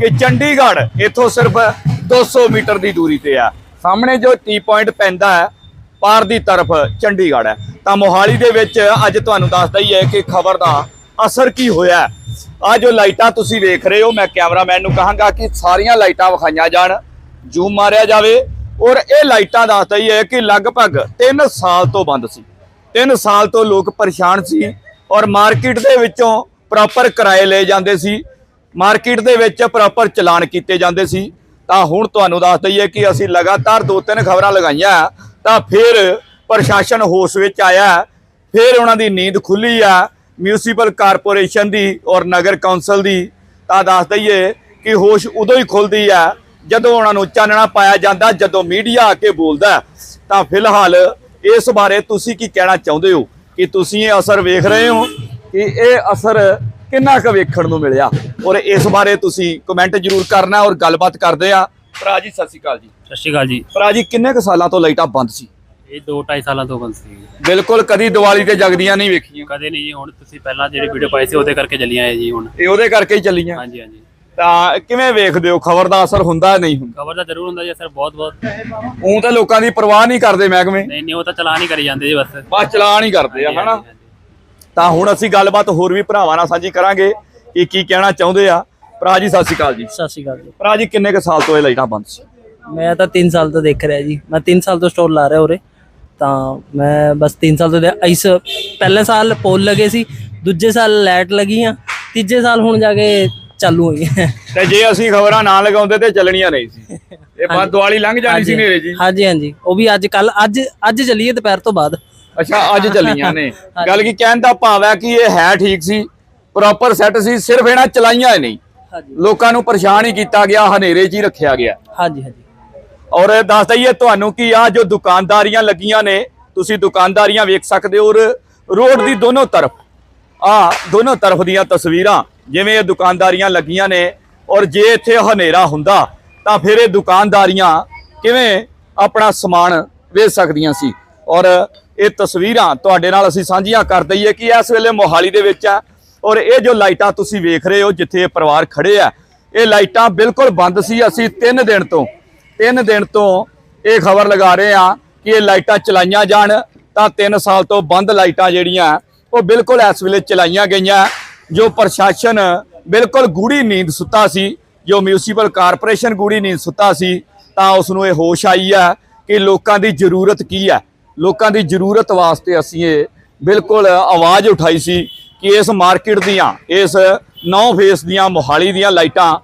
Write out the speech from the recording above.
ਕਿ ਚੰਡੀਗੜ੍ਹ ਇੱਥੋਂ ਸਿਰਫ 200 ਮੀਟਰ ਦੀ ਦੂਰੀ ਤੇ ਆ। ਸਾਹਮਣੇ ਜੋ ਟੀ ਪੁਆਇੰਟ ਪੈਂਦਾ ਹੈ, ਪਾਰ ਦੀ ਤਰਫ ਚੰਡੀਗੜ੍ਹ ਹੈ। ਤਾਂ ਮੋਹਾਲੀ ਦੇ ਵਿੱਚ ਅੱਜ ਤੁਹਾਨੂੰ ਦੱਸਦਾ ਹੀ ਹੈ ਕਿ ਖਬਰ ਦਾ ਅਸਰ ਕੀ ਹੋਇਆ ਆ ਜੋ ਲਾਈਟਾਂ ਤੁਸੀਂ ਵੇਖ ਰਹੇ ਹੋ, ਮੈਂ ਕੈਮਰਾਮੈਨ ਨੂੰ ਕਹਾਂਗਾ ਕਿ ਸਾਰੀਆਂ ਲਾਈਟਾਂ ਵਿਖਾਈਆਂ ਜਾਣ, ਜ਼ੂਮ ਮਾਰਿਆ ਜਾਵੇ। ਔਰ ਇਹ ਲਾਈਟਾਂ ਦੱਸਦਾ ਹੀ ਹੈ ਕਿ ਲਗਭਗ 3 ਸਾਲ ਤੋਂ ਬੰਦ ਸੀ। 3 ਸਾਲ ਤੋਂ ਲੋਕ ਪਰੇਸ਼ਾਨ ਸੀ ਔਰ ਮਾਰਕੀਟ ਦੇ ਵਿੱਚੋਂ ਪ੍ਰੋਪਰ ਕਿਰਾਏ ਲਏ ਜਾਂਦੇ ਸੀ। ਮਾਰਕੀਟ ਦੇ ਵਿੱਚ ਪ੍ਰੋਪਰ ਚਲਾਨ ਕੀਤੇ ਜਾਂਦੇ ਸੀ। ਤਾਂ ਹੁਣ ਤੁਹਾਨੂੰ ਦੱਸ ਦਈਏ ਕਿ ਅਸੀਂ ਲਗਾਤਾਰ ਦੋ ਤਿੰਨ ਖਬਰਾਂ ਲਗਾਈਆਂ, ਤਾਂ ਫਿਰ ਪ੍ਰਸ਼ਾਸਨ ਹੋਸ਼ ਵਿੱਚ ਆਇਆ, ਫਿਰ ਉਹਨਾਂ ਦੀ ਨੀਂਦ ਖੁੱਲੀ ਆ ਮਿਊਨਿਸਪਲ ਕਾਰਪੋਰੇਸ਼ਨ ਦੀ ਔਰ ਨਗਰ ਕੌਂਸਲ ਦੀ। ਤਾਂ ਦੱਸ ਦਈਏ ਕਿ ਹੋਸ਼ ਉਦੋਂ ਹੀ ਖੁੱਲਦੀ ਆ, ਜਦੋਂ ਉਹਨਾਂ ਨੂੰ ਚਾਨਣਾ ਪਾਇਆ ਜਾਂਦਾ, ਜਦੋਂ ਮੀਡੀਆ ਆ ਕੇ ਬੋਲਦਾ। ਤਾਂ ਫਿਲਹਾਲ ਇਸ ਬਾਰੇ ਤੁਸੀਂ ਕੀ ਕਹਿਣਾ ਚਾਹੁੰਦੇ ਹੋ? ਕਿ ਤੁਸੀਂ ਇਹ ਅਸਰ ਵੇਖ ਰਹੇ ਹੋ? ਕਿ ਇਹ ਅਸਰ ਕਿੰਨਾ ਕੁ ਵੇਖਣ ਨੂੰ ਮਿਲਿਆ? ਔਰ ਇਸ ਬਾਰੇ ਤੁਸੀਂ ਕਮੈਂਟ ਜ਼ਰੂਰ ਕਰਨਾ ਔਰ ਗੱਲਬਾਤ ਕਰਦੇ ਆ। ਭਰਾ ਜੀ ਸਤਿ ਸ਼੍ਰੀ ਅਕਾਲ ਜੀ। ਸਤਿ ਸ਼੍ਰੀ ਅਕਾਲ ਜੀ। ਭਰਾ ਜੀ ਕਿੰਨੇ ਕੁ ਸਾਲਾਂ ਤੋਂ ਲਾਈਟਾਂ ਬੰਦ ਸੀ? ਇਹ 2.5 ਸਾਲਾਂ ਤੋਂ ਬੰਦ ਸੀ। ਬਿਲਕੁਲ ਕਦੀ ਦੀਵਾਲੀ ਤੇ ਜਗਦੀਆਂ ਨਹੀਂ ਵੇਖੀਆਂ। ਕਦੇ ਨਹੀਂ ਜੀ ਹੁਣ ਤੁਸੀਂ ਪਹਿਲਾਂ ਜਿਹੜੀ ਵੀਡੀਓ ਪਾਈ ਸੀ ਉਹਦੇ ਕਰਕੇ ਚੱਲੀਆਂ ਹੈ ਜੀ ਹੁਣ। ਇਹ ਉਹਦੇ ਕਰਕੇ ਹੀ ਚੱਲੀਆਂ। ਹਾਂਜੀ ਹਾਂਜੀ। ਤਾਂ ਕਿਵੇਂ ਵੇਖਦੇ ਹੋ? ਖਬਰ ਦਾ ਅਸਰ ਹੁੰਦਾ ਨਹੀਂ ਹੁੰਦਾ? ਖਬਰ ਤਾਂ ਜ਼ਰੂਰ ਹੁੰਦਾ ਜੀ ਸਰ ਬਹੁਤ ਬਹੁਤ। ਉਹ ਤਾਂ ਲੋਕਾਂ ਦੀ ਪਰਵਾਹ ਨਹੀਂ ਕਰਦੇ ਮਹਿਕਮੇ। ਨਹੀਂ ਨਹੀਂ ਉਹ ਤਾਂ ਚਲਾਨ ਹੀ ਕਰੀ ਜਾਂਦੇ ਜੀ ਬਸ। ਬਸ ਚਲਾਨ ਹੀ ਕਰਦੇ ਆ ਹਨਾ। ਤਾਂ ਹੁਣ ਅਸੀਂ ਗੱਲਬਾਤ ਹੋਰ ਵੀ ਭਰਾਵਾਂ ਨਾਲ ਸਾਂਝੀ ਕਰਾਂਗੇ ਕਿ ਕੀ ਕਹਿਣਾ ਚਾਹੁੰਦੇ ਆ। ਭਰਾ ਜੀ ਸਤਿ ਸ਼੍ਰੀ ਅਕਾਲ ਜੀ। ਸਤਿ ਸ਼੍ਰੀ ਅਕਾਲ ਜੀ। ਭਰਾ ਜੀ ਕਿੰਨੇ ਕੁ ਸਾਲ ਤੋਂ ਇਹ ਲਾਈਟਾਂ ਬੰਦ ਸੀ? ਮੈਂ ਤਾਂ 3 ਸਾਲ ਤੋਂ ਦੇਖ ਰਿਹਾ ਜੀ। ਮੈਂ 3 ਸਾਲ ਤੋਂ ਸਟੋਰ ਲਾ ਰਿਹਾ ਉਰੇ। ਤਾਂ ਮੈਂ ਬਸ 3 ਸਾਲ ਤੋਂ ਇਸ ਪਹਿਲੇ ਸਾਲ ਪੋਲ ਲਗੇ ਸੀ ਦੂਜੇ ਸਾਲ ਲਾਈਟ ਲੱਗੀਆਂ ਤੀਜੇ ਸਾਲ ਹੁਣ ਜਾ ਕੇ ਚਾਲੂ ਹੋਈ ਹੈ ਤੇ ਜੇ ਅਸੀਂ ਖਬਰਾਂ ਨਾ ਲਗਾਉਂਦੇ ਤੇ ਚੱਲਣੀਆਂ ਨਹੀਂ ਸੀ। ਇਹ ਬੰਦ ਦੀਵਾਲੀ ਲੰਘ ਜਾਣੀ ਸੀ ਨੇਰੇ ਜੀ। ਹਾਂਜੀ ਹਾਂਜੀ। ਉਹ ਵੀ ਅੱਜ ਕੱਲ ਅੱਜ ਅੱਜ ਚੱਲੀਏ ਦੁਪਹਿਰ ਤੋਂ ਬਾਅਦ। ਅੱਛਾ ਅੱਜ ਚੱਲੀਆਂ ਨੇ। ਗੱਲ ਕੀ ਕਹਿਣ ਦਾ ਭਾਵ ਹੈ ਕਿ ਇਹ ਹੈ ਠੀਕ ਸੀ ਪ੍ਰੋਪਰ ਸੈੱਟ ਸੀ ਸਿਰਫ ਇਹਨਾਂ ਚਲਾਈਆਂ ਹੀ ਨਹੀਂ। ਹਾਂਜੀ। ਲੋਕਾਂ ਨੂੰ ਪਰੇਸ਼ਾਨ ਹੀ ਕੀਤਾ ਗਿਆ ਹਨੇਰੇ 'ਚ ਹੀ ਰੱਖਿਆ ਗਿਆ। ਹਾਂਜੀ ਹਾਂਜੀ। ਔਰ ਦੱਸ ਦਈਏ ਤੁਹਾਨੂੰ ਕਿ ਆ ਜੋ ਦੁਕਾਨਦਾਰੀਆਂ ਲੱਗੀਆਂ ਨੇ ਤੁਸੀਂ ਦੁਕਾਨਦਾਰੀਆਂ ਵੇਖ ਸਕਦੇ ਹੋ ਔਰ ਰੋਡ ਦੀ ਦੋਨੋਂ ਤਰਫ ਆ ਦੋਨੋਂ ਤਰਫ ਦੀਆਂ ਤਸਵੀਰਾਂ ਜਿਵੇਂ ਇਹ ਦੁਕਾਨਦਾਰੀਆਂ ਲੱਗੀਆਂ ਨੇ ਔਰ ਜੇ ਇੱਥੇ ਹਨੇਰਾ ਹੁੰਦਾ ਤਾਂ ਫਿਰ ਇਹ ਦੁਕਾਨਦਾਰੀਆਂ ਕਿਵੇਂ ਆਪਣਾ ਸਮਾਨ ਵੇਚ ਸਕਦੀਆਂ ਸੀ। ਔਰ ਇਹ ਤਸਵੀਰਾਂ ਤੁਹਾਡੇ ਨਾਲ ਅਸੀਂ ਸਾਂਝੀਆਂ ਕਰ ਦਈਏ ਕਿ ਇਸ ਵੇਲੇ ਮੋਹਾਲੀ ਦੇ ਵਿੱਚ ਆ ਔਰ ਇਹ ਜੋ ਲਾਈਟਾਂ ਤੁਸੀਂ ਵੇਖ ਰਹੇ ਹੋ ਜਿੱਥੇ ਇਹ ਪਰਿਵਾਰ ਖੜੇ ਆ, ਇਹ ਲਾਈਟਾਂ ਬਿਲਕੁਲ ਬੰਦ ਸੀ। ਅਸੀਂ 3 ਦਿਨ ਤੋਂ, ਤਿੰਨ ਦਿਨ ਤੋਂ ਇਹ ਖਬਰ ਲਗਾ ਰਹੇ ਆ ਕਿ ਇਹ ਲਾਈਟਾਂ ਚਲਾਈਆਂ ਜਾਣ ਤਾਂ 3 ਸਾਲ ਤੋਂ ਬੰਦ ਲਾਈਟਾਂ ਜਿਹੜੀਆਂ, ਉਹ ਬਿਲਕੁਲ ਇਸ ਵੇਲੇ ਚਲਾਈਆਂ ਗਈਆਂ। ਜੋ ਪ੍ਰਸ਼ਾਸਨ ਬਿਲਕੁਲ ਗੂੜੀ ਨੀਂਦ ਸੁੱਤਾ ਸੀ, ਜੋ ਮਿਊਨਿਸਪਲ ਕਾਰਪੋਰੇਸ਼ਨ ਗੂੜੀ ਨੀਂਦ ਸੁੱਤਾ ਸੀ, ਤਾਂ ਉਸ ਨੂੰ ਇਹ ਹੋਸ਼ ਆਈ ਹੈ ਕਿ ਲੋਕਾਂ ਦੀ ਜ਼ਰੂਰਤ ਕੀ ਹੈ। ਲੋਕਾਂ ਦੀ ਜ਼ਰੂਰਤ ਵਾਸਤੇ ਅਸੀਂ ਇਹ ਬਿਲਕੁਲ ਆਵਾਜ਼ ਉਠਾਈ ਸੀ ਕਿ ਇਸ ਮਾਰਕੀਟ ਦੀਆਂ, ਇਸ ਨੌ ਫੇਸ ਦੀਆਂ ਮੋਹਾਲੀ ਦੀਆਂ ਲਾਈਟਾਂ